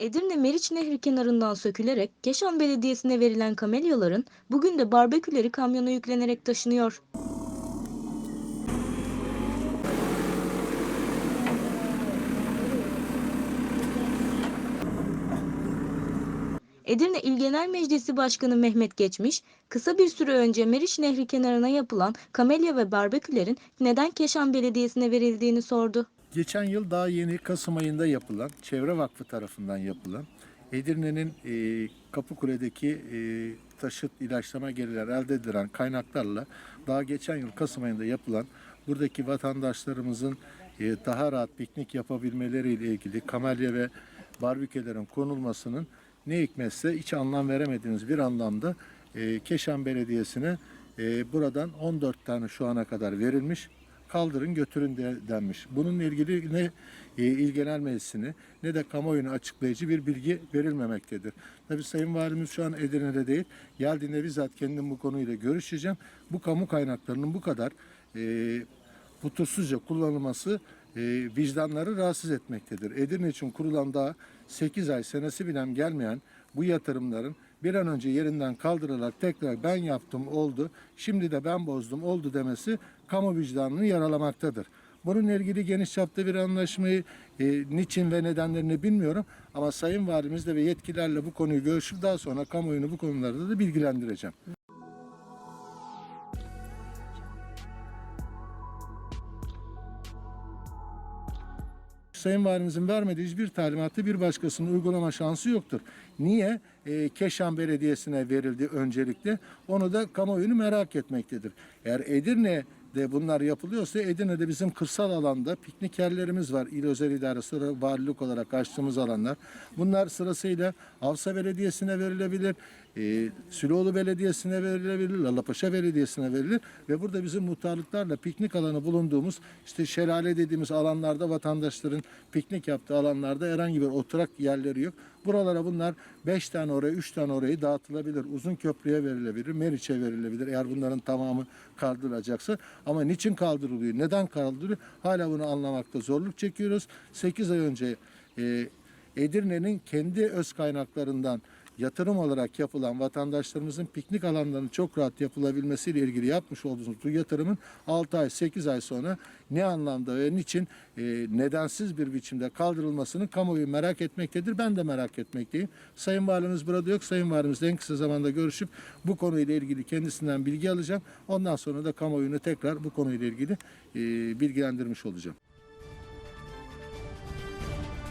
Edirne Meriç Nehri kenarından sökülerek Keşan Belediyesi'ne verilen kamelyaların bugün de barbeküleri kamyona yüklenerek taşınıyor. Edirne İl Genel Meclisi Başkanı Mehmet Geçmiş, kısa bir süre önce Meriç Nehri kenarına yapılan kamelya ve barbekülerin neden Keşan Belediyesi'ne verildiğini sordu. Geçen yıl daha yeni Kasım ayında yapılan, Çevre Vakfı tarafından yapılan Edirne'nin e, Kapıkule'deki e, taşıt ilaçlama gelirler elde edilen kaynaklarla daha geçen yıl Kasım ayında yapılan buradaki vatandaşlarımızın e, daha rahat piknik yapabilmeleriyle ilgili kamelya ve barbekülerin konulmasının ne hikmetse hiç anlam veremediğimiz bir anlamda e, Keşan Belediyesi'ne e, buradan 14 tane şu ana kadar verilmiş kaldırın götürün de, denmiş. Bununla ilgili ne e, İl Genel Meclisi'ne ne de kamuoyuna açıklayıcı bir bilgi verilmemektedir. Tabii Sayın Valimiz şu an Edirne'de değil. Geldiğinde bizzat kendim bu konuyla görüşeceğim. Bu kamu kaynaklarının bu kadar e, futursuzca kullanılması e, vicdanları rahatsız etmektedir. Edirne için kurulan daha 8 ay senesi bilen gelmeyen bu yatırımların bir an önce yerinden kaldırılarak tekrar ben yaptım oldu, şimdi de ben bozdum oldu demesi kamu vicdanını yaralamaktadır. Bununla ilgili geniş çapta bir anlaşmayı e, niçin ve nedenlerini bilmiyorum ama Sayın Valimizle ve yetkililerle bu konuyu görüşüp daha sonra kamuoyunu bu konularda da bilgilendireceğim. Sayın Valimizin vermediği hiçbir talimatı bir başkasının uygulama şansı yoktur. Niye? Ee, Keşan Belediyesi'ne verildi öncelikle. Onu da kamuoyunu merak etmektedir. Eğer Edirne'de bunlar yapılıyorsa Edirne'de bizim kırsal alanda piknik yerlerimiz var. İl Özel İdaresi valilik olarak açtığımız alanlar. Bunlar sırasıyla Avsa Belediyesi'ne verilebilir, e, Süloğlu Belediyesi'ne verilebilir, Lalapaşa Belediyesi'ne verilir ve burada bizim muhtarlıklarla piknik alanı bulunduğumuz işte şelale dediğimiz alanlarda vatandaşların piknik yaptığı alanlarda herhangi bir oturak yerleri yok. Buralara bunlar 5 tane oraya 3 tane orayı dağıtılabilir. Uzun köprüye verilebilir, Meriç'e verilebilir eğer bunların tamamı kaldırılacaksa. Ama niçin kaldırılıyor, neden kaldırılıyor hala bunu anlamakta zorluk çekiyoruz. 8 ay önce e, Edirne'nin kendi öz kaynaklarından yatırım olarak yapılan vatandaşlarımızın piknik alanlarının çok rahat yapılabilmesiyle ilgili yapmış olduğumuz bu yatırımın 6 ay 8 ay sonra ne anlamda ve niçin e, nedensiz bir biçimde kaldırılmasını kamuoyu merak etmektedir. Ben de merak etmekteyim. Sayın Valimiz burada yok. Sayın Valimizle en kısa zamanda görüşüp bu konuyla ilgili kendisinden bilgi alacağım. Ondan sonra da kamuoyunu tekrar bu konuyla ilgili e, bilgilendirmiş olacağım.